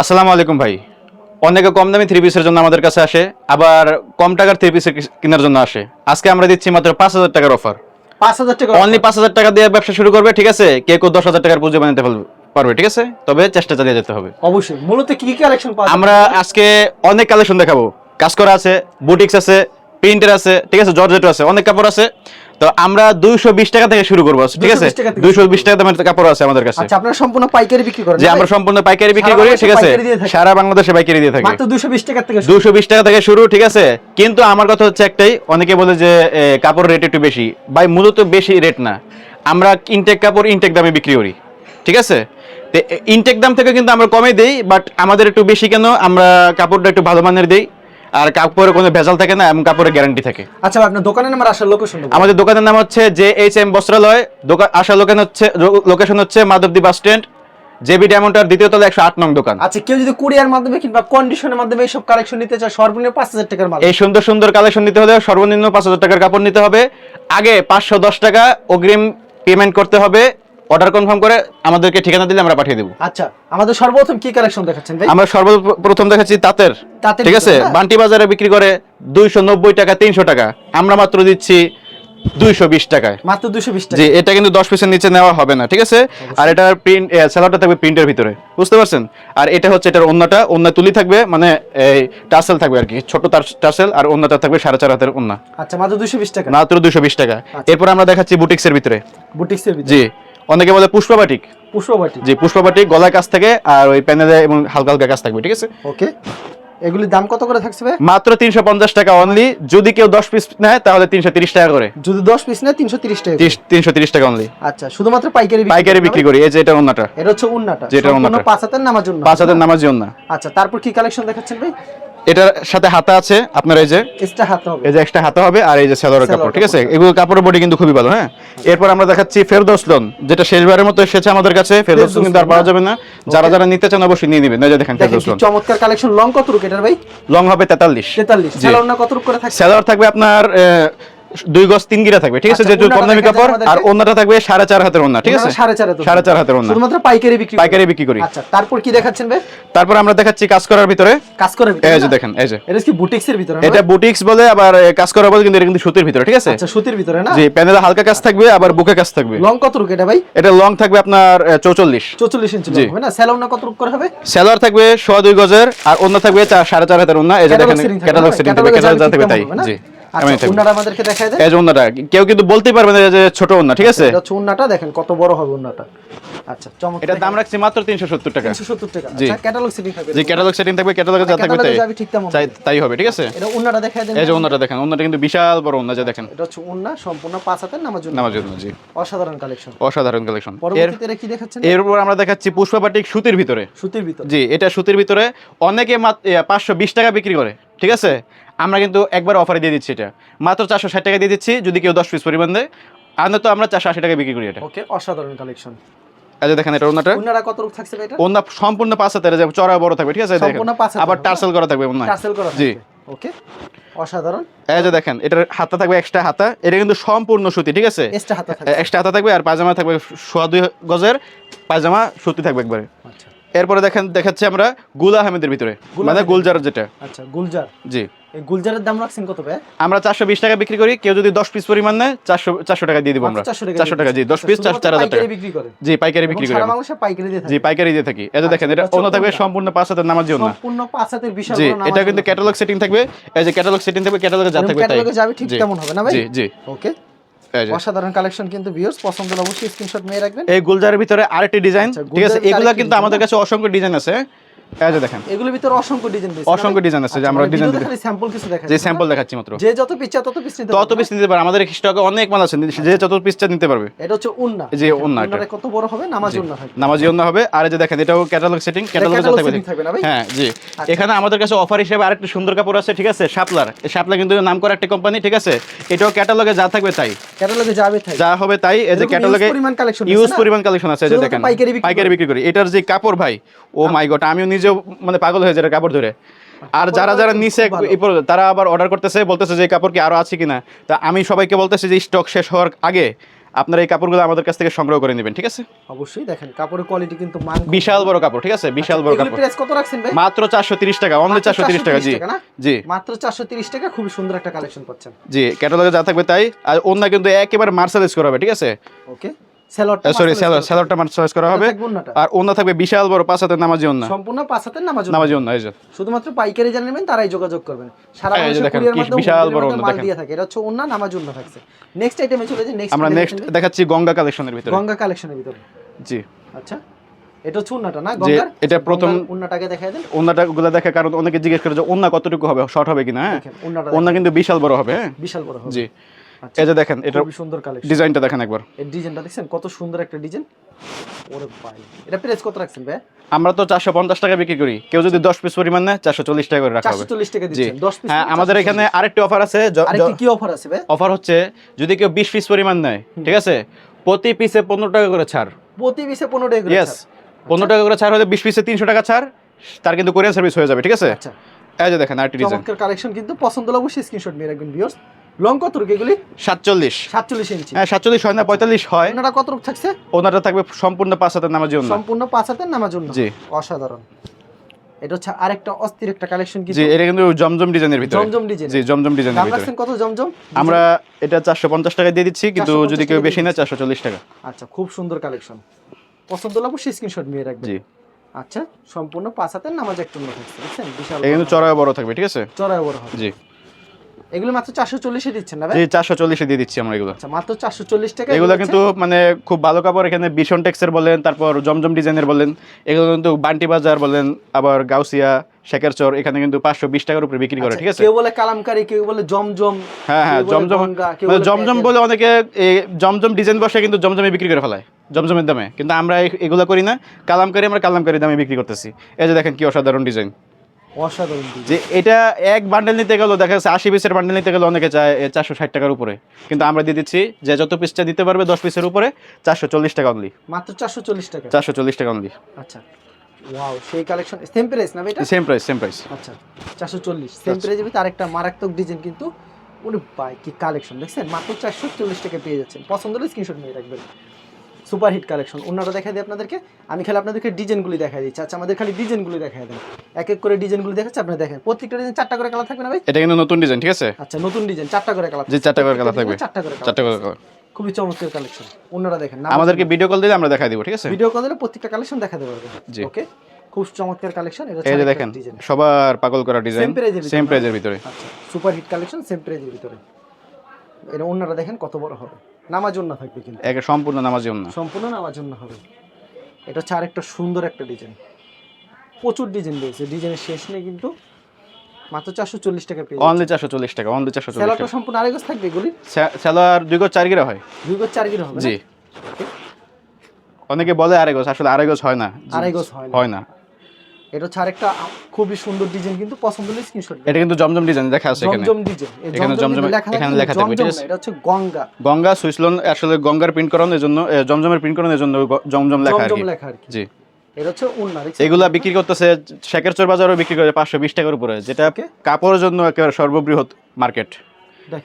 আসসালামু আলাইকুম ভাই। অনেকে কম দামি থ্রি পিসের জন্য আমাদের কাছে আসে আবার কম টাকার থ্রি পিস কেনার জন্য আসে। আজকে আমরা দিচ্ছি মাত্র পাঁচ হাজার টাকার অফার পাঁচ হাজার টাকা অনলি পাঁচ হাজার টাকা দিয়ে ব্যবসা শুরু করবে ঠিক আছে? কে কেউ দশ হাজার টাকার পুজো বানাতে পারবে- পারবে ঠিক আছে? তবে চেষ্টা চালিয়ে যেতে হবে। অবশ্যই। মূলত কি কি কালেকশন পাওয়া আমরা আজকে অনেক কালেকশন দেখাবো। কাজ করা আছে বুটিক্স আছে প্রিন্টার আছে ঠিক আছে? জর্জেট আছে অনেক কাপড় আছে। তো আমরা দুইশো বিশ টাকা থেকে শুরু করব ঠিক আছে? 220 টাকা দুইশো বিশ টাকা দামের কাপড় আছে আমাদের কাছে। আচ্ছা আপনারা সম্পূর্ণ পাইকারি বিক্রি করেন যে আমরা সম্পূর্ণ পাইকারি বিক্রি করি ঠিক আছে। সারা বাংলাদেশে পাইকারি দিয়ে থাকি। মাত্র দুশো বিশ টাকার থেকে শুরু। দুশো বিশ টাকা থেকে শুরু ঠিক আছে? কিন্তু আমার কথা হচ্ছে একটাই অনেকে বলে যে কাপড় রেট একটু বেশি। ভাই মূলত বেশি রেট না। আমরা ইনটেক কাপড় ইনটেক দামে বিক্রি করি ঠিক আছে? ইনটেক দাম থেকে কিন্তু আমরা কমে দেই বাট আমাদের একটু বেশি কেন? আমরা কাপড়টা একটু ভালো মানের দেই। আর কাপড়ে কোনো ভেজাল থাকে না এবং কাপড়ের গ্যারান্টি থাকে। আচ্ছা আপনার দোকানের নাম্বার আসার লোকেশন আমাদের দোকানের নাম হচ্ছে জে এইচ এম বস্ত্রালয় দোকান আসার লোকেশন হচ্ছে লোকেশন হচ্ছে মাধবদী বাস স্ট্যান্ড জেবি ডায়মন্ডার দ্বিতীয় তলা একশো আট নং দোকান। আচ্ছা কেউ যদি কুরিয়ার মাধ্যমে কিংবা কন্ডিশনের মাধ্যমে এইসব কালেকশন নিতে চায় সর্বনিম্ন পাঁচ হাজার টাকার মাল। এই সুন্দর সুন্দর কালেকশন নিতে হলে সর্বনিম্ন পাঁচ হাজার টাকার কাপড় নিতে হবে। আগে পাঁচশো দশ টাকা অগ্রিম পেমেন্ট করতে হবে। অর্ডার কনফার্ম করে আমাদেরকে ঠিকানা দিলে আমরা পাঠিয়ে দেবো। আচ্ছা আমাদের সর্বপ্রথম কি কালেকশন দেখাচ্ছেন ভাই? আমরা সর্বপ্রথম দেখাচ্ছি তাঁতের ঠিক আছে। বান্টি বাজারে বিক্রি করে দুইশো নব্বই টাকা তিনশো টাকা। আমরা মাত্র দিচ্ছি দুইশো বিশ টাকায়। মাত্র দুশো বিশ জি এটা কিন্তু দশ পিসের নিচে নেওয়া হবে না ঠিক আছে? আর এটার প্রিন্ট স্যালাডটা থাকবে প্রিন্টের ভিতরে বুঝতে পারছেন? আর এটা হচ্ছে এটার অন্যটা অন্য তুলি থাকবে মানে এই টাসেল থাকবে আর কি ছোট টাসেল আর অন্যটা থাকবে সাড়ে চার হাতের অন্য আচ্ছা মাত্র দুশো বিশ টাকা। মাত্র দুশো বিশ টাকা। এরপর আমরা দেখাচ্ছি বুটিক্সের ভিতরে। বুটিক্সের ভিতরে। জি। অনেকে বলে পুষ্পাবাটিক পুষ্পবাটি জি পুষ্পাবাটিক গলায় কাজ থাকে আর ওই প্যানেলে এবং হালকা হালকা কাজ থাকবে ঠিক আছে? ওকে। এগুলির দাম কত করে থাকছে মাত্র তিনশো পঞ্চাশ টাকা অনলি যদি কেউ দশ পিস নেয় তাহলে তিনশো তিরিশ টাকা করে। যদি দশ পিস নেয় তিনশো তিরিশ টাকা। তিনশো তিরিশ টাকা অনলি আচ্ছা শুধুমাত্র পাইকারি বিক্রি পাইকারি বিক্রি করি। এই যে এটা অন্যটা এটা হচ্ছে উন্নাটা যেটা উন্নাটা। পাঁচ হাতের নামার জন্য পাঁচ হাজার নামাজি অন্য আচ্ছা তারপর কি কালেকশন দেখাচ্ছেন ভাই? এটার সাথে হাতা আছে আপনার এই যে? এক্সট্রা হাতা হবে। এই যে একটা হাতা হবে আর এই যে সেলোয়ারের কাপড় ঠিক আছে? এগুলো কাপড়ের বডি কিন্তু খুবই ভালো হ্যাঁ? এরপর আমরা দেখাচ্ছি ফেরদৌস লোন যেটা শেষবারের মতো এসেছে আমাদের কাছে। ফেরদৌস লোন কিন্তু আর পাওয়া যাবে না। যারা যারা নিতে চান অবশ্যই নিয়ে নেবেন। এই যে দেখেন ফেরদৌস লোন চমৎকার কালেকশন লং কত রুক এটার ভাই? লং হবে তেতাল্লিশ। তেতাল্লিশ। জি। না কত রুক করে থাকে সেলোয়ার থাকবে আপনার দুই গজ তিন গিরা থাকবে ঠিক আছে? যেহেতু কম দামি কাপড় আর। অন্যটা থাকবে সাড়ে চার হাতের অন্য ঠিক আছে? সাড়ে চার হাতের অন্য শুধুমাত্র পাইকারি বিক্রি পাইকারি বিক্রি করি। আচ্ছা তারপর কি দেখাচ্ছেন ভাই? তারপর আমরা দেখাচ্ছি কাজ করার ভিতরে কাজ করে এই যে দেখেন এই যে। এটা কি বুটিক্সের ভিতরে এটা? বুটিক্স বলে আবার কাজ করা বলে কিন্তু এটা কিন্তু সুতির ভিতরে ঠিক আছে? আচ্ছা সুতির ভিতরে না? জি প্যানেলে হালকা কাজ থাকবে আবার বুকে কাজ থাকবে। লং কত রুক এটা ভাই? এটা লং থাকবে আপনার চৌচল্লিশ। চৌচল্লিশ ইঞ্চি জি। হবে না? স্যালোর না কত রুক করে হবে? সেলোয়ার থাকবে সোয়া দুই গজের আর অন্য থাকবে চার সাড়ে চার হাতের অন্য এই যে দেখেন ক্যাটালগ সেটিং থাকবে ক্যাটালগ যাবে থাকবে তাই? জি। আচ্ছা এমনই থাকবে। উন্নাটা আমাদেরকে দেখায় দেয় এই যে অন্যটা কেউ কিন্তু বলতেই পারবে না যে ছোট অন্য ঠিক আছে? এটা হচ্ছে দেখেন কত বড় হবে উন্নাটা। আচ্ছা দাম রাখছি মাত্র টাকা। টাকা। আচ্ছা ক্যাটালগ সেটিং থাকবে। যে ক্যাটালগ সেটিং থাকবে ক্যাটালগে যা থাকবে তাই যাবে ঠিক তেমন তাই- তাই হবে ঠিক আছে? এটা উন্নাটা দেখায় দেন। এই যে অন্যটা দেখেন অন্যটা কিন্তু বিশাল বড় অন্য যা দেখেন। এটা হচ্ছে উন্না সম্পূর্ণ পাঁচ হাতের নামার জন্য নামার জন্য জি। অসাধারণ কালেকশন অসাধারণ কালেকশন পরবর্তীতে কি দেখাচ্ছেন? এরপর আমরা দেখাচ্ছি পুষ্পাবাটিক সুতির ভিতরে। সুতির ভিতর। জি এটা সুতির ভিতরে অনেকে পাঁচশো বিশ টাকা বিক্রি করে। ঠিক আছে? আমরা কিন্তু একবার অফারে দিয়ে দিচ্ছি এটা। মাত্র চারশো ষাট টাকা দিয়ে দিচ্ছি যদি কেউ দশ পিস পরিমাণ দেয়। আর তো আমরা চারশো আশি টাকা বিক্রি করি এটা। ওকে অসাধারণ কালেকশন দেখেন এটা অন্যটা উন্নাটা কত রূপ থাকছে এটা? অন্য সম্পূর্ণ পাঁচ হাতের যে চড়া বড় থাকবে ঠিক আছে? সম্পূর্ণ পাঁচ আবার টার্সেল করা থাকবে অন্য টাসেল করা জি। ওকে অসাধারণ। এই যে দেখেন এটার হাতা থাকবে এক্সট্রা হাতা। এটা কিন্তু সম্পূর্ণ সুতি ঠিক আছে? এক্সট্রা হাতা থাকবে। এক্সট্রা হাতা থাকবে আর পায়জামা থাকবে সোয়া দুই গজের পায়জামা সুতি থাকবে একবারে। আচ্ছা। এরপরে দেখেন দেখাচ্ছি আমরা গুল আহমেদের ভিতরে মানে গুলজার যেটা। আচ্ছা গুলজার। জি। এই গুলজারের দাম রাখছেন কত ভাই? আমরা চারশো বিশ টাকা বিক্রি করি কেউ যদি দশ পিস পরিমাণ নেয় চারশো চারশো টাকা দিয়ে দিব আমরা। চারশো টাকা জি দশ পিস চার চার হাজার টাকা। পাইকারি বিক্রি করে। জি পাইকারি বিক্রি করি। সারা। বাংলাদেশে পাইকারি দিয়ে থাকি। জি পাইকারি দিয়ে থাকি। এই যে দেখেন এটা আচ্ছা, অন্য থাকবে সম্পূর্ণ পাঁচ হাজার নামার জন্য। সম্পূর্ণ পাঁচ হাতের বিশাল জি এটা কিন্তু ক্যাটালগ সেটিং থাকবে। এই যে ক্যাটালগ সেটিং থাকবে ক্যাটালগে যা থাকবে তাই। এ যাবে ঠিক। তেমন হবে না ভাই? জি জি। ওকে। অসাধারণ কালেকশন কিন্তু ভিউয়ার্স পছন্দ হলে অবশ্যই স্ক্রিনশট নিয়ে রাখবেন। এই গুলজারের ভিতরে আরেকটি ডিজাইন আচ্ছা, ঠিক আছে? এগুলা কিন্তু আমাদের কাছে অসংখ্য ডিজাইন আছে। এই যে দেখেন। এগুলোর ভিতরে অসংখ্য ডিজাইন রয়েছে। অসংখ্য ডিজাইন আছে যে আমরা ডিজাইন খালি স্যাম্পল কিছু দেখা যে স্যাম্পল দেখাচ্ছি মাত্র। যে যত পিস চায় তত পিস নিতে তত পিস নিতে পারে আমাদের স্টকে অনেক মাল আছে যে যত পিসটা নিতে পারবে। এটা হচ্ছে উন্না। যে উন্না এটা। কত বড় হবে? নামাজ উন্না হয় নামাজি অন্য হবে। আর এই যে দেখেন এটাও ক্যাটালগ সেটিং ক্যাটালগে থাকবে। setting থাকবে না ভাই? হ্যাঁ জি। এখানে আমাদের কাছে অফার হিসেবে আরেকটা সুন্দর কাপড় আছে ঠিক আছে? শাপলার এই শাপলা কিন্তু নাম করা একটা কোম্পানি ঠিক আছে? এটাও ক্যাটালগে যা থাকবে তাই। ক্যাটালগে যাবে তাই। যা হবে তাই। এই যে ক্যাটালগে ইউজ পরিমাণ কালেকশন আছে দেখেন। পাইকারি বিক্রি পাইকারি বিক্রি করি। এটার যে কাপড় ভাই ও মাই গড আমিও নিজেও মানে পাগল হয়ে যায় কাপড় ধরে। আর যারা যারা নিচে তারা আবার অর্ডার করতেছে বলতেছে যে কাপড় কি আরও আছে কিনা। তা আমি সবাইকে বলতেছি যে স্টক শেষ হওয়ার আগে আপনারা এই কাপড়গুলো আমাদের কাছ থেকে সংগ্রহ করে নেবেন ঠিক আছে? অবশ্যই দেখেন কাপড়ের কোয়ালিটি কিন্তু মান বিশাল বড় কাপড় ঠিক আছে? বিশাল বড় কাপড়। প্রাইস কত রাখছেন ভাই? মাত্র চারশো তিরিশ টাকা অনলি মাত্র চারশো তিরিশ টাকা জি। 430 টাকা না? জি। মাত্র চারশো তিরিশ টাকা খুব সুন্দর একটা কালেকশন পাচ্ছেন। জি ক্যাটালগে যা থাকবে তাই। আর অন্য কিন্তু একেবারে মার্সালাইজ করা হবে ঠিক আছে? ওকে সেলরটা সরি স্যালোয়ারটা মার্সালাইজ করা হবে। আর অন্য থাকবে বিশাল বড় পাঁচ হাতের নামাজি অন্য। সম্পূর্ণ পাঁচ হাতের নামাজ নামাজি অন্য এই যে। শুধুমাত্র পাইকারি জানেন তারাই যোগাযোগ করবেন। সারা বাংলাদেশে কুরিয়ার মাধ্যমে বিশাল বড় ডেলিভারিতে দেখেন। দিয়ে থাকে। এটা হচ্ছে ওন্না নামাজ উন্না থাকছে। নেক্সট আইটেমে চলে যাই নেক্সট আমরা নেক্সট দেখাচ্ছি গঙ্গা কালেকশনের ভিতরে। গঙ্গা কালেকশনের ভিতরে। জি। আচ্ছা এটা হচ্ছে না? গঙ্গার? এটা প্রথম গঙ্গার উন্নাটাকে দেখায় দেন। অন্যটা গুলো দেখে কারণ অনেকে জিজ্ঞেস করে যে কতটুকু হবে শর্ট হবে কিনা হ্যাঁ? কিন্তু বিশাল বড় হবে হ্যাঁ? বিশাল বড় হবে। জি। এই যে দেখেন এটা খুবই সুন্দর কালেকশন ডিজাইনটা দেখেন একবার। এর ডিজাইনটা দেখছেন? কত সুন্দর একটা ডিজাইন। ওরে ভাই এটা প্রাইস কত রাখছেন ভাই আমরা তো চারশো পঞ্চাশ টাকা বিক্রি করি। কেউ যদি দশ পিস পরিমাণ নেয় চারশো চল্লিশ টাকা করে রাখা হবে। 440 টাকা দিচ্ছেন। 10 পিস হ্যাঁ আমাদের এখানে আরেকটি অফার আছে। আরেকটি কি অফার আছে ভাই অফার হচ্ছে যদি কেউ বিশ পিস পরিমাণ নেয় ঠিক আছে? প্রতি পিসে পনেরো টাকা করে ছাড়। প্রতি পিসে 15 টাকা করে ইয়েস ছাড়। পনেরো টাকা করে ছাড় হলে বিশ পিসে তিনশো টাকা ছাড় তার কিন্তু কোরিয়ান সার্ভিস হয়ে যাবে ঠিক আছে? আচ্ছা। এই যে দেখেন আরেকটি ডিজাইন চমৎকার কালেকশন কিন্তু পছন্দ অবশ্যই স্ক্রিনশট নিয়ে রাখবেন ভিউয়ার্স লং কত রুক এগুলি? সাতচল্লিশ। 47 ইঞ্চি। হ্যাঁ সাতচল্লিশ হয় না পঁয়তাল্লিশ হয়। ওনাটা কত রুক থাকছে? ওনাটা থাকবে সম্পূর্ণ পাঁচ হাতের নামার জন্য সম্পূর্ণ পাঁচ হাতের নামার জন্য জি। অসাধারণ। এটা হচ্ছে আরেকটা অস্থির একটা কালেকশন কি জি এটা কিন্তু জমজম ডিজাইনের ভিতরে। জমজম ডিজাইন জি জমজম ডিজাইনের ভিতরে। রাখছেন কত জমজম? আমরা এটা চারশো পঞ্চাশ টাকা দিয়ে দিচ্ছি কিন্তু যদি কেউ বেশি চারশো চল্লিশ টাকা। আচ্ছা খুব সুন্দর কালেকশন পছন্দ হলে অবশ্যই স্ক্রিনশট নিয়ে রাখবেন। জি। আচ্ছা সম্পূর্ণ পাঁচ হাতের নামাজ একটা অন্য থাকছে বিশাল এটা কিন্তু চড়ায় বড় থাকবে ঠিক আছে? চড়াই বড় হবে। জি। এগুলো মাত্র চারশো চল্লিশে দিচ্ছেন না ভাই? জি চারশো চল্লিশে দিয়ে দিচ্ছি আমরা এগুলো। আচ্ছা মাত্র চারশো চল্লিশ টাকা এগুলো কিন্তু মানে খুব ভালো কাপড় এখানে বিশন টেক্সের বলেন তারপর জমজম ডিজাইনের বলেন এগুলো কিন্তু বান্টি বাজার বলেন আবার গাউসিয়া শেখের চর এখানে কিন্তু পাঁচশো বিশ টাকার উপরে বিক্রি করে ঠিক আছে? আচ্ছা, কেউ বলে কালামকারী কেউ বলে জমজম হ্যাঁ হ্যাঁ জমজম মানে জমজম বলে অনেকে এই জমজম ডিজাইন বসে কিন্তু জমজমে বিক্রি করে ফেলায় জমজমের দামে। কিন্তু আমরা এগুলো করি না কালামকারি আমরা কালামকারি দামে বিক্রি করতেছি। এই যে দেখেন কি অসাধারণ ডিজাইন। অসাধারণ যে এটা এক বান্ডেল নিতে গেলে দেখা যাচ্ছে আশি পিসের বান্ডেল নিতে গেলে অনেকে চায় চারশো ষাট টাকার উপরে। কিন্তু আমরা দিয়ে দিচ্ছি যে যত পিসটা দিতে পারবে দশ পিসের উপরে চারশো চল্লিশ টাকা অনলি মাত্র চারশো চল্লিশ টাকা। চারশো চল্লিশ টাকা অনলি আচ্ছা। ওয়াও সেই কালেকশন সেম প্রাইস না এটা? সেম প্রাইস সেম প্রাইস আচ্ছা চারশো চল্লিশ। সেম একটা মারাত্মক ডিজাইন কিন্তু ওরে ভাই কি কালেকশন দেখছেন? মাত্র চারশো চল্লিশ টাকা পেয়ে যাচ্ছেন। পছন্দ হলে স্ক্রিনশট নিয়ে রাখবেন। Super hit collection. অন্যটা দেখা দিই আপনাদেরকে। আমি খালি আপনাদেরকে ডিজাইনগুলি দেখা দিচ্ছি। আচ্ছা আমাদের খালি ডিজাইনগুলি দেখা দেন। এক এক করে ডিজাইনগুলি দেখাচ্ছে আপনারা দেখেন। প্রত্যেকটা ডিজাইন চারটা করে কালার থাকবে না ভাই? এটা কিন্তু নতুন ডিজাইন ঠিক আছে? আচ্ছা নতুন ডিজাইন চারটা করে কালার যে চারটা করে কালার থাকবে। চারটা করে চারটা করে colour। খুবই চমৎকার কালেকশন। অন্যরা দেখেন না আমাদেরকে ভিডিও কল দিলে আমরা দেখাই দিব ঠিক আছে? ভিডিও কল দিলে প্রত্যেকটা কালেকশন দেখাতে পারবেন জি। ওকে খুব চমৎকার কালেকশন এটা এই যে দেখেন সবার পাগল করা ডিজাইন সেম? প্রাইজের ভিতরে। আচ্ছা সুপার হিট কালেকশন সেম প্রাইজের ভিতরে। এটা অন্যরা দেখেন কত বড় হবে। নামাজ অন্য থাকবে কিন্তু একে সম্পূর্ণ নামাজি না সম্পূর্ণ নামাজ অন্য হবে। এটা হচ্ছে আরেকটা সুন্দর একটা ডিজাইন প্রচুর ডিজাইন রয়েছে। ডিজাইনের শেষ নেই কিন্তু মাত্র চারশো চল্লিশ টাকা পেয়ে অনলি চারশো চল্লিশ টাকা অনলি চারশো চল্লিশ স্যালাডটা টাকা। সম্পূর্ণ আড়াই গজ থাকবে এগুলি? স্যালোয়ার দুই গোছ চার গিরা হয়? দুই গজ চার গিরে হবে? জি। অনেকে বলে আড়াই গোছ আসলে আড়াই গোছ হয় না। আড়াই গজ হয় না। এটা হচ্ছে আরেকটা খুবই সুন্দর ডিজাইন কিন্তু পছন্দ হলে স্ক্রিনশট এটা কিন্তু জমজম ডিজাইন দেখা আছে এখানে। জমজম ডিজাইন এখানে জমজম- এখানে লেখা থাকবে, এটা হচ্ছে গঙ্গা। গঙ্গা সুইসলন আসলে গঙ্গার প্রিন্ট করানোর জন্য জমজমের প্রিন্ট করানোর জন্য জমজম লেখা আর কি। জি। এটা হচ্ছে উন্না এগুলা বিক্রি করতেছে শেকেরচর বাজারও বিক্রি করে পাঁচশো বিশ টাকার উপরে যেটা কাপড়ের জন্য একেবারে সর্ববৃহৎ মার্কেট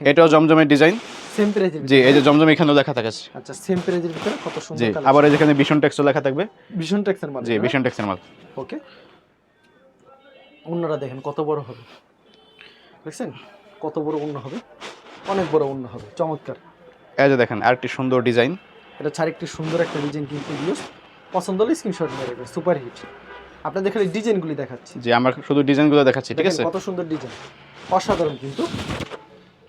এটাও জমজমের ডিজাইন সেম প্রাইজের জি এই যে জমজম এখানেও লেখা থাকে। আচ্ছা সেম প্রাইজের ভিতরে কত সুন্দর আবার এই যেখানে ভীষণ টেক্সও লেখা থাকবে। ভীষণ টেক্সের মাল জি টেক্সের মাল। ওকে। অন্যরা দেখেন কত বড় হবে। দেখছেন? কত বড় অন্য হবে? অনেক বড় অন্য হবে। চমৎকার। এই যে দেখেন আরেকটি সুন্দর ডিজাইন। এটা ছাড় একটি সুন্দর একটা ডিজাইন কিন্তু দিও পছন্দ হলে স্ক্রিনশট নিয়ে রাখবেন সুপার হিট আপনাদের খালি ডিজাইনগুলি দেখাচ্ছি। যে আমরা শুধু ডিজাইনগুলো দেখাচ্ছি ঠিক আছে? কত সুন্দর ডিজাইন। অসাধারণ কিন্তু।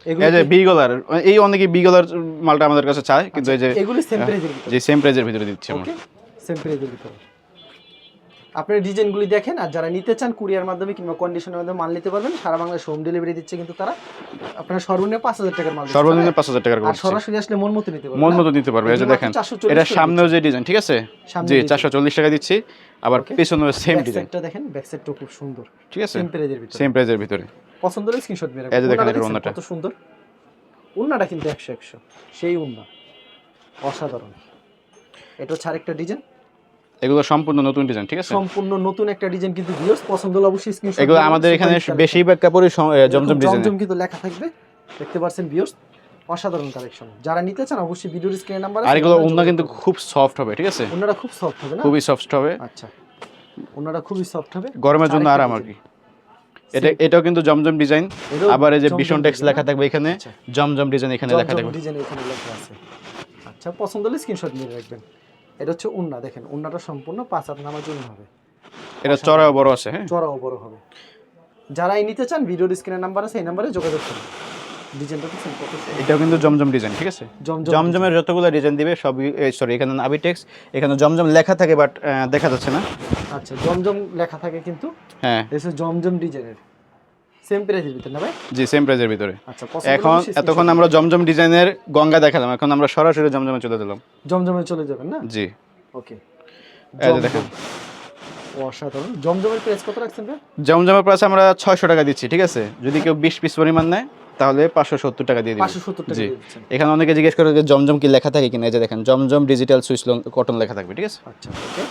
এই যে বি গলার এই অনেকে বি গলার মালটা আমাদের কাছে চায় কিন্তু এই যে এগুলি সেম প্রাইজের ভিতরে। যে সেম প্রাইজের ভিতরে দিচ্ছি আমরা। সেম প্রাইজের ভিতরে। আপনারা ডিজাইনগুলি দেখেন আর যারা নিতে চান কুরিয়ার মাধ্যমে কিংবা কন্ডিশনের মাধ্যমে মাল নিতে পারবেন সারা বাংলাদেশ হোম ডেলিভারি দিচ্ছে কিন্তু তারা আপনারা সর্বনিম্ন পাঁচ হাজার টাকার মাল সর্বনিম্ন পাঁচ হাজার টাকার আর করছি সরাসরি আসলে মন মতো নিতে পারবেন। মন মতো নিতে পারবে এই যে দেখেন মাত্র 440 এটা সামনেও যে ডিজাইন ঠিক আছে? জি। চারশো চল্লিশ টাকা দিচ্ছি আবার পেছনেও সেম ডিজাইন সাইডটা দেখেন ব্যাক সাইডটা খুব সুন্দর। ঠিক আছে? সেম প্রাইজের ভিতরে। সেম প্রাইজের ভিতরে। পছন্দ হলে স্ক্রিনশট মেরে এই যে দেখেন দেখছেন ওন্নাটা। কত সুন্দর। উন্নাটা কিন্তু একশো একশো। সেই উন্না অসাধারণ। এটা হচ্ছে আরেকটা ডিজাইন এগুলো সম্পূর্ণ নতুন ডিজাইন ঠিক আছে? সম্পূর্ণ নতুন একটা ডিজাইন কিন্তু ভিউয়ার্স পছন্দ হলে অবশ্যই স্ক্রিনশট এগুলো আমাদের এখানে বেশিরভাগ কাপড়ই সম- জমজম ডিজাইন জমজম কিন্তু লেখা থাকবে। দেখতে পাচ্ছেন ভিউয়ার্স অসাধারণ কালেকশন যারা নিতে চান অবশ্যই ভিডিওর স্ক্রিনে নাম্বার আর এগুলো ওন্না কিন্তু খুব সফট হবে ঠিক আছে? ওনারা খুব সফট হবে না? খুবই সফট হবে। আচ্ছা। ওনারা খুবই সফট হবে। গরমের জন্য আরাম আর। কি? এটা এটাও কিন্তু জমজম ডিজাইন আবার এই যে ভীষণ টেক্স লেখা থাকবে এখানে আচ্ছা। জমজম ডিজাইন এখানে লেখা থাকবে। ডিজাইন এখানে লেখা আছে। আচ্ছা পছন্দ হলে স্ক্রিনশট নিয়ে রাখবেন। এটা হচ্ছে উন্না দেখেন উন্নাটা সম্পূর্ণ পাঁচ হাত নামার জন্য হবে। এটা চড়াও বড় আছে হ্যাঁ? চড়াও বড় হবে। যারা এই নিতে চান ভিডিওর স্ক্রিনের নাম্বার আছে এই নাম্বারে যোগাযোগ করুন। ডিজাইনটা কত এটাও কিন্তু জমজম ডিজাইন ঠিক আছে? জমজম জমজমের যতগুলো ডিজাইন দিবে সবই সরি এখানে আবিটেক্স এখানে জমজম লেখা থাকে বাট দেখা যাচ্ছে না। আচ্ছা জমজম লেখা থাকে কিন্তু হ্যাঁ। এসে জমজম ডিজাইনের। সেম প্রাইসের ভিতরে না ভাই? জি সেম প্রাইজের ভিতরে। আচ্ছা এখন এতক্ষণ আমরা জমজম ডিজাইনের গঙ্গা দেখালাম এখন আমরা সরাসরি জমজমে চলে দিলাম জমজমে চলে যাবেন না? জি। ওকে এই যে দেখেন। অসাধারণ। জমজমের প্রাইস কত রাখছেন জমজমের প্রাইস আমরা ছয়শো টাকা দিচ্ছি ঠিক আছে? যদি কেউ বিশ পিস পরিমাণ নেয় তাহলে পাঁচশো সত্তর টাকা দিয়ে পাঁচশো সত্তর টাকা এখানে অনেকে জিজ্ঞেস করে যে জমজম কি লেখা থাকে কিনা? এই যে দেখেন জমজম ডিজিটাল সুইচ কটন লেখা থাকবে ঠিক আছে? আচ্ছা ওকে।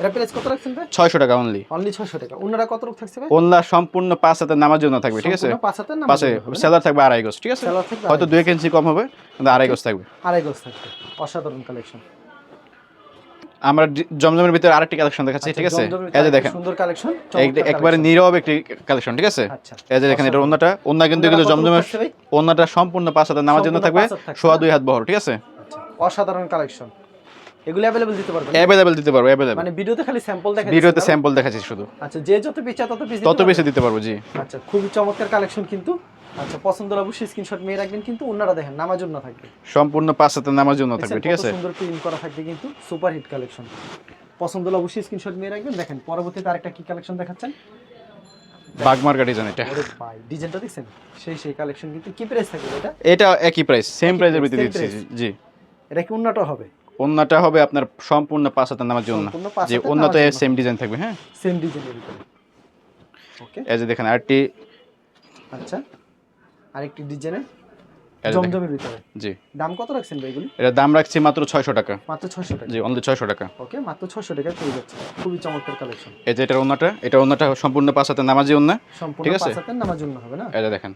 এটা প্রাইস কত রাখছেন ভাই? ছয়শো টাকা অনলি অনলি ছয়শো টাকা। ওনারা কত রূপ থাকছে ভাই? ওনলা সম্পূর্ণ পাঁচ হাতে নামার জন্য থাকবে ঠিক আছে? পাঁচ পাশে সেলার থাকবে আড়াই গোছ ঠিক আছে? সেলার থাকবে হয়তো ইঞ্চি কম হবে কিন্তু আড়াই গোছ থাকবে। আড়াই গজ থাকবে। অসাধারণ কালেকশন আমরা জমজমের ভিতরে আরেকটি কালেকশন দেখাচ্ছি ঠিক আছে? এই যে দেখেন সুন্দর কালেকশন একবারে নীরব একটি কালেকশন ঠিক আছে? আচ্ছা। এই যে দেখেন এটা ওন্নাটা ওন্না কিন্তু কত জমজমের ওন্নাটা সম্পূর্ণ পাঁচ হাতে নামার জন্য থাকবে সোয়া দুই হাত বহর ঠিক আছে? আচ্ছা, অসাধারণ কালেকশন এগুলো অ্যাভেলেবল দিতে পারবেন? অ্যাভেলেবেল দিতে পারব অ্যাভেলেবেল মানে ভিডিওতে খালি স্যাম্পল দেখা ভিডিওতে স্যাম্পল দেখাচ্ছি শুধু। আচ্ছা যে যত পিছা তত পিস তত বেশি দিতে পারব জি। আচ্ছা খুবই চমৎকার কালেকশন কিন্তু। আচ্ছা পছন্দ হলে অবশ্যই স্ক্রিনশট মেয়ে রাখবেন কিন্তু ওনারা দেখেন নামার জন্য থাকবে। সম্পূর্ণ পাঁচ হাতে নামার জন্য থাকবে ঠিক আছে? সুন্দর প্রিন্ট করা থাকবে কিন্তু সুপার হিট কালেকশন পছন্দ হলে অবশ্যই স্ক্রিনশট মেয়ে রাখবেন। দেখেন পরবর্তীতে আরেকটা কি কালেকশন দেখাচ্ছেন? বাগমার্কা ডিজাইন এটা। ভাই ডিজাইনটা দেখছেন? সেই সেই কালেকশন কিন্তু কি প্রাইস থাকবে এটা? এটা একই প্রাইস সেম প্রাইসের ভিতরে দিচ্ছি জি। এটা কি উন্নত হবে? ওন্নাটা হবে আপনার সম্পূর্ণ পাঁচ হাতে নামার জন্য। যে ওন্না তো সেম ডিজাইন থাকবে হ্যাঁ? সেম ডিজাইনের ভিতরে। ওকে এই যে দেখেন আরেকটি আচ্ছা। আরেকটি ডিজাইনে জমজমের ভিতরে। জি। দাম কত রাখছেন ভাই এগুলি? এটা দাম রাখছি মাত্র ছয়শো টাকা। মাত্র ছয়শো টাকা? জি অনলি ছয়শো টাকা। ওকে মাত্র ছয়শো টাকা পেয়ে যাচ্ছে। খুবই চমৎকার কালেকশন এই যে এটার ওন্নাটা এটা ওন্নাটা সম্পূর্ণ পাঁচ হাতে নামাজি ওন্না সম্পূর্ণ পাঁচাতে নামাজি ওন্না জন্য হবে না? এটা দেখেন।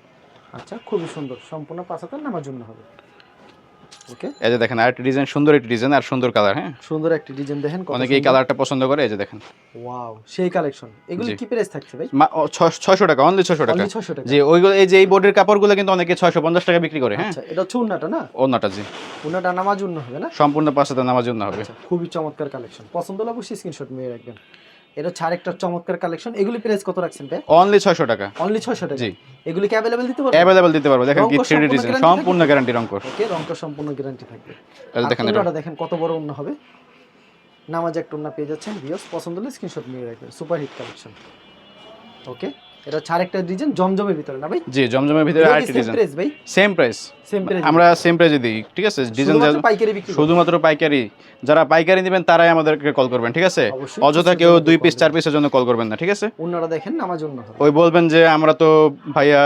আচ্ছা খুবই সুন্দর। সম্পূর্ণ পাঁচ নামাজি জন্য হবে। ওকে এই যে দেখেন আরেকটি ডিজাইন সুন্দর একটি ডিজাইন আর সুন্দর কালার হ্যাঁ? সুন্দর একটি ডিজাইন দেখেন অনেকে এই কালারটা পছন্দ করে এই যে দেখেন। ওয়াও সেই কালেকশন এগুলি জি। কি প্রাইস থাকছে ভাই? ছয়শো টাকা অনলি ছয়শো টাকা। অনলি ছয়শো টাকা। ওইগুলো এই যে এই বোর্ডের কাপড়গুলো কিন্তু অনেকে ছয়শো পঞ্চাশ টাকা বিক্রি করে হ্যাঁ? আচ্ছা এটা হচ্ছে উন্নাটা না? ওন্নাটা জি। উন্নাটা নামার জন্য হবে না? সম্পূর্ণ পাঁচ হাতে নামার জন্য হবে। আচ্ছা খুবই চমৎকার কালেকশন পছন্দ হলে অবশ্যই স্ক্রিনশট নিয়ে রাখবেন। এটা হচ্ছে আরেকটা চমৎকার কালেকশন এগুলি প্রাইস কত রাখছেন ভাই? অনলি ছয়শো টাকা। অনলি ছয়শো টাকা। জি। এগুলি কি अवेलेबल দিতে পারব अवेलेबल দিতে পারব। দেখেন কি রঙকশ থ্রি সম্পূর্ণ ডিজাইন guarantee সম্পূর্ণ গ্যারান্টি রঙকর ওকে রংটা সম্পূর্ণ গ্যারান্টি থাকবে। তাহলে দেখেন এটা। দেখেন কত বড় উন্ন হবে। নামাজ একটা উন্ন পেয়ে যাচ্ছেন ভিউস পছন্দ হলে স্ক্রিনশট নিয়ে রাখবেন। সুপার হিট কালেকশন ওকে এটা হচ্ছে আরেকটা ডিজাইন জমজমের ভিতরে না ভাই? জি জমজমের ভিতরে আরেকটি ডিজাইন প্রাইস ভাই? সেম প্রাইস সেম প্রাইস আমরা সেম প্রাইসে দিই ঠিক আছে? ডিজাইন পাইকারি বিক্রি শুধুমাত্র পাইকারি। যারা পাইকারি নেবেন তারাই আমাদেরকে কল করবেন ঠিক আছে? অযথা কেউ দুই পিস চার পিসের জন্য কল করবেন না ঠিক আছে? উন্নাটা দেখেন নামার জন্য ওই বলবেন যে আমরা তো ভাইয়া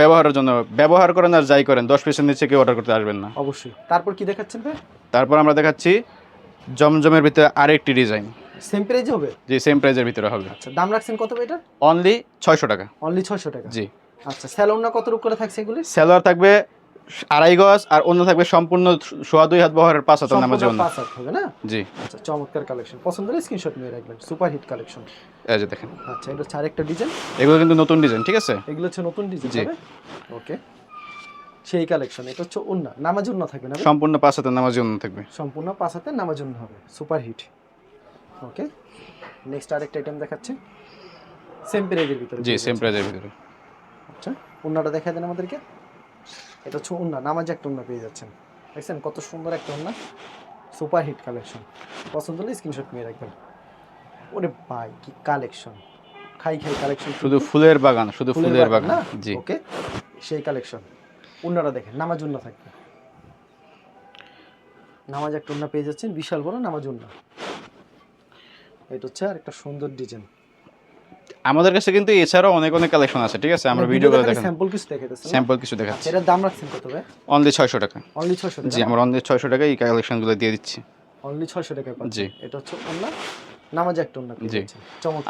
ব্যবহারের জন্য ব্যবহার করেন আর যাই করেন দশ পিসের নিচে কেউ অর্ডার করতে আসবেন না। অবশ্যই। তারপর কি দেখাচ্ছেন ভাই? তারপর আমরা দেখাচ্ছি জমজমের ভিতরে আরেকটি ডিজাইন সেম প্রাইস হবে? যে সেম প্রাইজের ভিতরে হবে। আচ্ছা দাম রাখছেন কত এটা? অনলি ছয়শো টাকা। অনলি ছয়শো টাকা? জি। আচ্ছা স্যালোনটা কত রূপ করে থাকছে এগুলি? সেলোয়ার থাকবে আড়াই গজ আর অন্য থাকবে সম্পূর্ণ সোয়া দুই হাত বহরের পাঁচ হাতের নামার সম্পূর্ণ জন্য পাঁচ হাত হবে না? জি। আচ্ছা চমৎকার কালেকশন পছন্দ হলে স্ক্রিনশট নিয়ে রাখবেন সুপার হিট কালেকশন এই যে দেখেন। আচ্ছা এটা হচ্ছে আরেকটা ডিজাইন এগুলো কিন্তু নতুন ডিজাইন ঠিক আছে? এগুলো হচ্ছে নতুন ডিজাইন জি। ওকে সেই কালেকশন এটা হচ্ছে উন্না নামার জন্য থাকবে না সম্পূর্ণ পাঁচ হাতের নামার জন্য থাকবে। সম্পূর্ণ পাঁচ হাতে নামার জন্য হবে। সুপার হিট ওকে নেক্সট আরেকটা আইটেম দেখাচ্ছে। সেম প্রাইজের ভিতরে জি সেম প্রাইজের ভিতরে। আচ্ছা উন্নাটা দেখা দেন আমাদেরকে। এটা হচ্ছে উন্না নামাজ একটা উন্না পেয়ে যাচ্ছেন। দেখছেন কত সুন্দর একটা উন্না। সুপার হিট কালেকশন পছন্দ হলে স্ক্রিনশট নিয়ে রাখবেন। ওরে ভাই কি কালেকশন খাই খাই কালেকশন শুধু ফুলের বাগান শুধু ফুলের বাগান জি। ওকে সেই কালেকশন উন্নাটা দেখেন নামাজ উন্না থাকবে। নামাজ একটা উন্না পেয়ে যাচ্ছেন বিশাল বড় নামাজ উন্না। এটা হচ্ছে আর একটা সুন্দর ডিজাইন আমাদের কাছে কিন্তু এছাড়াও অনেক অনেক কালেকশন আছে ঠিক আছে? আমরা ভিডিওগুলো দেখেন। স্যাম্পল কিছু দেখে দিচ্ছেন স্যাম্পল কিছু দেখাচ্ছি। এটার দাম রাখছেন কত ভাই? অনলি ছয়শো টাকা। অনলি ছয়শো জি আমরা অনলি ছয়শো টাকা এই কালেকশনগুলো দিয়ে দিচ্ছি। অনলি ছয়শো টাকা পাচ্ছেন। জি। এটা হচ্ছে উন্না নামাজে একটা অন্য জি।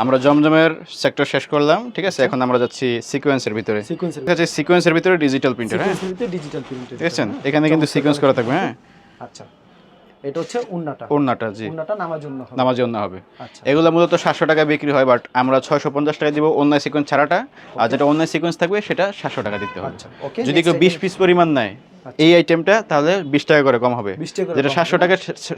আমরা জমজমের সেক্টর শেষ করলাম ঠিক আছে? এখন আমরা যাচ্ছি সিকোয়েন্সের ভিতরে। সিকোয়েন্সের ঠিক আছে সিকোয়েন্সের ভিতরে ডিজিটাল প্রিন্টার হ্যাঁ? ডিজিটাল প্রিন্টের ঠিক আছে? এখানে কিন্তু সিকোয়েন্স করা থাকবে হ্যাঁ? আচ্ছা। এটা হচ্ছে উন্নাটা। ওড়নাটা জি। উন্নাটা নামার জন্য হবে। নামাজ অন্য হবে। আচ্ছা। এগুলো মূলত সাতশো টাকা বিক্রি হয় বাট আমরা ছয়শো পঞ্চাশ টাকা দিব অন্য সিকোয়েন্স ছাড়াটা। আর যেটা অন্য সিকোয়েন্স থাকবে সেটা সাতশো টাকা দিতে হবে। আচ্ছা ওকে যদি কেউ বিশ পিস পরিমাণ নেয় আচ্ছা। এই আইটেমটা তাহলে বিশ টাকা করে কম হবে। 20 টাকা করে যেটা সাতশো টাকা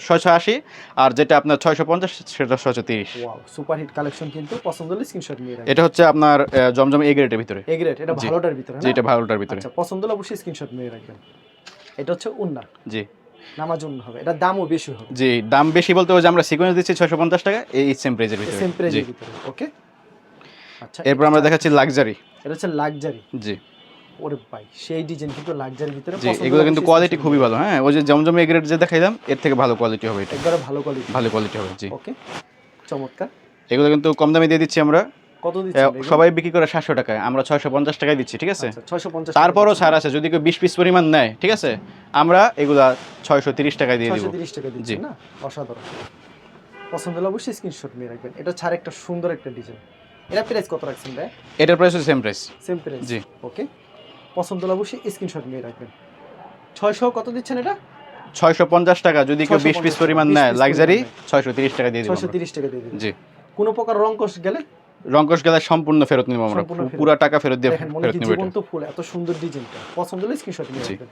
ছয়শো আশি আর যেটা আপনার ছয়শো পঞ্চাশ সেটা ছয়শো তিরিশ। ওয়াও সুপার হিট কালেকশন কিন্তু পছন্দ হলে স্ক্রিনশট নিয়ে এটা হচ্ছে আপনার জমজম এ গ্রেডের ভিতরে। এ গ্রেড এটা ভালোটার ভিতরে যেটা ভালোটার ভিতরে। আচ্ছা পছন্দ হলে অবশ্যই স্ক্রিনশট নিয়ে রাখবেন। এটা হচ্ছে উন্না। জি। নামার হবে এটা দামও বেশি হবে। জি দাম বেশি বলতে ওই যে আমরা সিকোয়েন্স দিচ্ছি ছয়শো পঞ্চাশ টাকা এই সেম প্রাইজের ভিতরে। সেম প্রাইজের ভিতরে ওকে আচ্ছা এরপর আমরা দেখাচ্ছি লাক্সারি এটা হচ্ছে লাক্সারি জি। ওরে ভাই সেই ডিজাইন কিন্তু লাক্সারির ভিতরে জি এগুলো কিন্তু কোয়ালিটি খুবই ভালো হ্যাঁ? ওই যে জমজম গ্রেড যে দেখাইলাম এর থেকে ভালো কোয়ালিটি হবে এটা। একবারে ভালো কোয়ালিটি ভালো কোয়ালিটি হবে জি। ওকে চমৎকার। এগুলো কিন্তু কম দামে দিয়ে দিচ্ছি আমরা। কত সবাই বিক্রি করে সাতশো টাকায়। আমরা ছয়শো পঞ্চাশ টাকায় দিচ্ছি ঠিক আছে? ছয়শো পঞ্চাশ তারপরও ছাড় আছে যদি কেউ বিশ পিস পরিমাণ নেয় ঠিক আছে? আমরা এগুলা ছয়শো তিরিশ টাকায় দিয়ে দিব। তিরিশ টাকা। না? অসাধারণ। পছন্দ হলে অবশ্যই স্ক্রিনশট নিয়ে রাখবেন। এটা ছাড় একটা সুন্দর একটা ডিজাইন এটা প্রাইস কত রাখছেন ভাই? এটার price same price same price জি। ওকে পছন্দ হলে অবশ্যই স্ক্রিনশট নিয়ে রাখবেন। ছয়শো কত দিচ্ছেন এটা? ছয়শো পঞ্চাশ টাকা যদি কেউ বিশ পিস পরিমাণ 20 নেয় লাক্সারি ছয়শো তিরিশ টাকা দিয়ে ছয়শো তিরিশ টাকা দিয়ে জি। কোনো প্রকার রং কষ গেলে রঙ্কশ গেলে সম্পূর্ণ ফেরত নিব আমরা। পুরো টাকা ফেরত দিয়ে ফেরত নিব এটা। জীবন্ত ফুল এত সুন্দর ডিজাইনটা। পছন্দ হলে স্ক্রিনশট নিয়ে। রাখবেন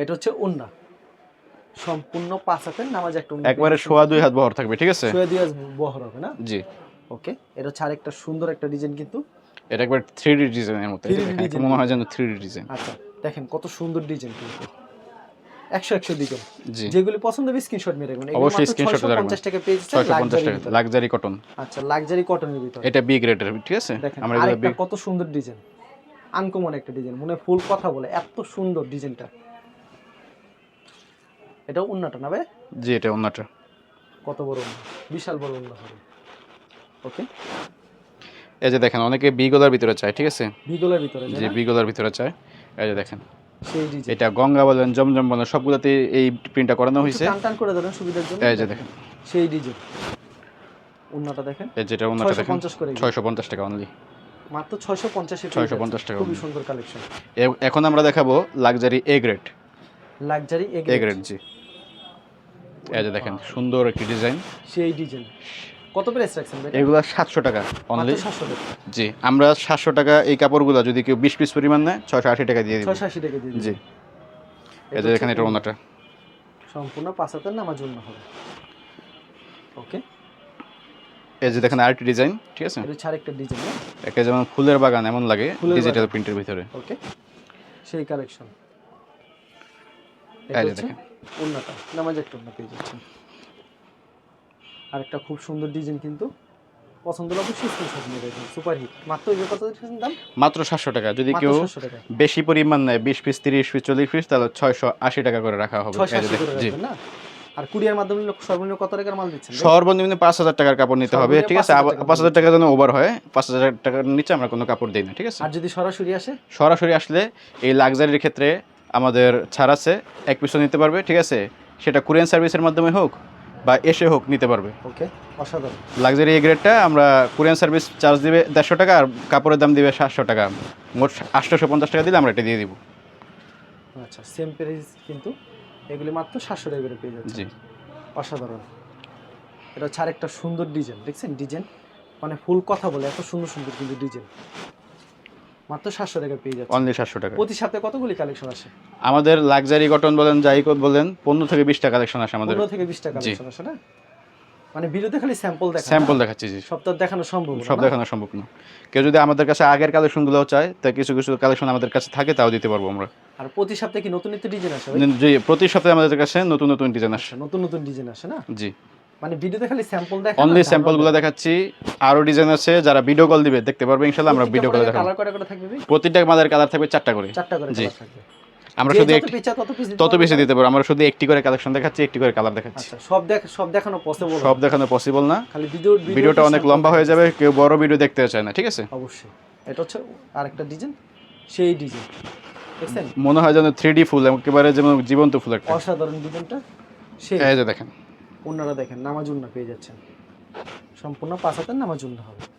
এটা হচ্ছে ওন্না সম্পূর্ণ পাঁচ হাতের নামাজ একটা ওন্না একবারে সোয়া দুই হাত বহর থাকবে ঠিক আছে? যাচ্ছেন। শুয়ে দিয়ে বহর হবে না? জি। ওকে এটা হচ্ছে আরেকটা সুন্দর একটা ডিজাইন কিন্তু। এটা একবার থ্রি ডি ডিজাইনের মতো 3D এটা design। মনে হয় যেন থ্রি ডি ডিজাইন। আচ্ছা দেখেন কত সুন্দর ডিজাইন কিন্তু। একশো একশো ডিজাইন জি। যেগুলি পছন্দ হবে স্ক্রিনশট মেরে রাখবেন। অবশ্যই screenshot রাখবেন। পঞ্চাশ টাকা টাকা লাক্সারি কটন আচ্ছা লাক্সারি কটনের ভিতরে। এটা বি গ্রেডের ঠিক আছে? আমরা big- কত সুন্দর ডিজাইন আনকমন একটা ডিজাইন মনে ফুল কথা বলে এত সুন্দর ডিজাইনটা এটা উন্নাটা না ভাই? জি এটা অন্যটা কত বড় উন্না বিশাল বড় উন্না হবে। ওকে এই যে দেখেন অনেকে বি গোলার ভিতরে চায় ঠিক আছে? বিগলের ভিতরে যে বি গোলার ভিতরে চায়। এই যে দেখেন এটা গঙ্গা বলেন জমজম বলেন সবগুলোতে এই প্রিন্টটা করানো হয়েছে। টান টান করে ধরেন সুবিধার জন্য। এই যে দেখেন। সেই ডিজাইন। উন্নাটা দেখেন। এই যেটা ছয়শো দেখেন পঞ্চাশ করে ছয়শো পঞ্চাশ টাকা অনলি মাত্র ছয়শো পঞ্চাশে 650 টাকা খুবই সুন্দর কালেকশন এখন আমরা দেখাবো luxury A grade luxury A grade জি। এই যে দেখেন সুন্দর একটি ডিজাইন সেই ডিজাইন। কত প্রাইস রাখছেন ভাই এগুলো সাতশো টাকা অনলি মাত্র সাতশো টাকা। জি আমরা সাতশো টাকা এই কাপড়গুলো যদি কেউ বিশ পিস পরিমাণ নেয় ছয়শো আশি টাকা দিয়ে ছয়শো আশি টাকা দিয়ে জি। দিবেন। এই যে দেখেন এটা অন্যটা সম্পূর্ণ পাঁচ হাতের নামার জন্য হবে। ওকে এই যে দেখেন আরেকটি ডিজাইন ঠিক আছে? এটা ছাড় একটা ডিজাইন একটা যেমন ফুলের বাগান এমন লাগে ডিজিটাল প্রিন্টের ভিতরে। ওকে সেই কালেকশন এই দেখেন। উন্নতা নামাজ একটা উন্নত পেয়ে যাচ্ছেন। আরেকটা খুব সুন্দর ডিজাইন কিন্তু পছন্দ হলে অবশ্যই স্ক্রিনশট নিয়ে রাখবেন সুপার হিট মাত্র এই কত দাম? মাত্র সাতশো টাকা। যদি কেউ বেশি পরিমাণ নেয় বিশ পিস তিরিশ পিস চল্লিশ পিস তাহলে ছয়শো আশি টাকা করে রাখা হবে। যে জি। না? আর কুরিয়ার মাধ্যমে সর্বনিম্ন কত টাকার মাল দিচ্ছেন? সর্বনিম্ন পাঁচ হাজার টাকার কাপড় নিতে হবে ঠিক আছে? 5,000 টাকা যেন ওভার হয় পাঁচ হাজার টাকার নিচে আমরা কোনো কাপড় দিই না ঠিক আছে? আর যদি সরাসরি আসে? সরাসরি আসলে এই লাক্সারির ক্ষেত্রে আমাদের ছাড় আছে এক পিসও নিতে পারবে ঠিক আছে? সেটা কুরিয়ান সার্ভিসের মাধ্যমে হোক বা এসে হোক নিতে পারবে। ওকে অসাধারণ। লাক্সারি এই গ্রেডটা আমরা কুরিয়ান সার্ভিস চার্জ দিবে দেড়শো টাকা আর কাপড়ের দাম দিবে সাতশো টাকা। মোট আটশোশো পঞ্চাশ টাকা দিলে আমরা এটা দিয়ে দিব। আচ্ছা সেম প্রাইস কিন্তু এগুলি মাত্র সাতশো টাকা করে পেয়ে যাচ্ছে। জি। অসাধারণ। এটা হচ্ছে আরেকটা সুন্দর ডিজাইন দেখছেন? ডিজাইন মানে ফুল কথা বলে এত সুন্দর সুন্দর কিন্তু ডিজাইন মাত্র সাতশো টাকা পেয়ে যাচ্ছে। অনলি সাতশো টাকা। প্রতি সপ্তাহে কতগুলি কালেকশন আসে? আমাদের লাক্সারি কটন বলেন বলেন পনেরো থেকে বিশটা কালেকশন আসে আমাদের। পনেরো থেকে বিশটা কালেকশন আসে না? মানে ভিডিওতে খালি স্যাম্পল দেখা স্যাম্পল দেখাচ্ছি জি। দেখানো সম্ভব সব দেখানো সম্ভব না। কেউ যদি আমাদের কাছে আগের কালেকশনগুলো চায় তা কিছু কিছু কালেকশন আমাদের কাছে থাকে তাও দিতে পারব আমরা। আর প্রতি সপ্তাহে কি নতুন নিত্য ডিজাইন আসে? জি প্রতি সপ্তাহে আমাদের কাছে নতুন নতুন ডিজাইন আসে। আচ্ছা, নতুন নতুন ডিজাইন আসে না? জি। মানে ভিডিওতে খালি স্যাম্পল দেখা অনলি স্যাম্পলগুলো দেখাচ্ছি। আরও ডিজাইন আছে যারা ভিডিও কল দিবে দেখতে পারবে ইনশাল্লাহ আমরা ভিডিও কলে দেখাবো। কালার কয়টা করে থাকবে প্রতিটা মাদের কালার থাকবে চারটা করে। চারটা করে জি। আমরা শুধু তত বেশি দিতে পারব। আমরা শুধু একটি করে কালেকশন দেখাচ্ছি একটি করে কালার দেখাচ্ছি। আচ্ছা সব দেখ সব দেখানো পসিবল সব দেখানো পসিবল না। খালি ভিডিও ভিডিওটা অনেক লম্বা হয়ে যাবে কেউ বড় ভিডিও দেখতে চায় না ঠিক আছে? অবশ্যই। এটা হচ্ছে আরেকটা ডিজাইন সেই ডিজাইন দেখছেন? মনে হয় যেন থ্রি ডি ফুল একেবারে যেমন জীবন্ত ফুল একটা। অসাধারণ ডিজাইনটা সেই এই যে দেখেন। ওনারা দেখেন নামাজ পেয়ে যাচ্ছেন। সম্পূর্ণ পাঁচ হাতের নামাজ হবে।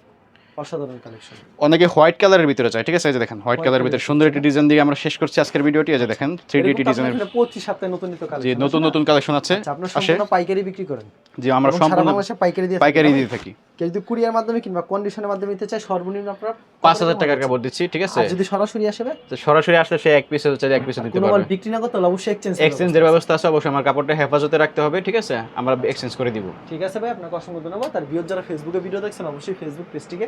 অসাধারণ কালেকশন অনেকে হোয়াইট কালারের ভিতরে চায় ঠিক আছে? এই যে দেখেন হোয়াইট কালারের ভিতরে সুন্দর একটি ডিজাইন দিয়ে আমরা শেষ করছি আজকের ভিডিওটি। এই যে দেখেন থ্রি ডি ডিজাইনের প্রতি সপ্তাহে নতুন নতুন কালেকশন নতুন নতুন কালেকশন আছে আপনার আসে। সম্পূর্ণ পাইকারি বিক্রি করেন। যে আমরা সম্পূর্ণ বাংলাদেশে পাইকারি দিয়ে পাইকারি দিয়ে থাকি। কেউ যদি কুরিয়ার মাধ্যমে কিংবা কন্ডিশনের মাধ্যমে নিতে চায় সর্বনিম্ন আপনারা পাঁচ হাজার টাকার কাপড় দিচ্ছি ঠিক আছে? আর যদি সরাসরি আসবে তো সরাসরি আসলে সে এক পিসে হচ্ছে এক পিসে দিতে কোনো বিক্রি না করতে অবশ্যই এক্সচেঞ্জ এক্সচেঞ্জের ব্যবস্থা আছে অবশ্যই আমার কাপড়টা হেফাজতে রাখতে হবে ঠিক আছে? আমরা এক্সচেঞ্জ করে দিব। ঠিক আছে ভাই আপনাকে অসংখ্য ধন্যবাদ। আর ভিউর যারা ফেসবুকে ভিডিও দেখছেন অবশ্যই ফেসবুক পেজটিকে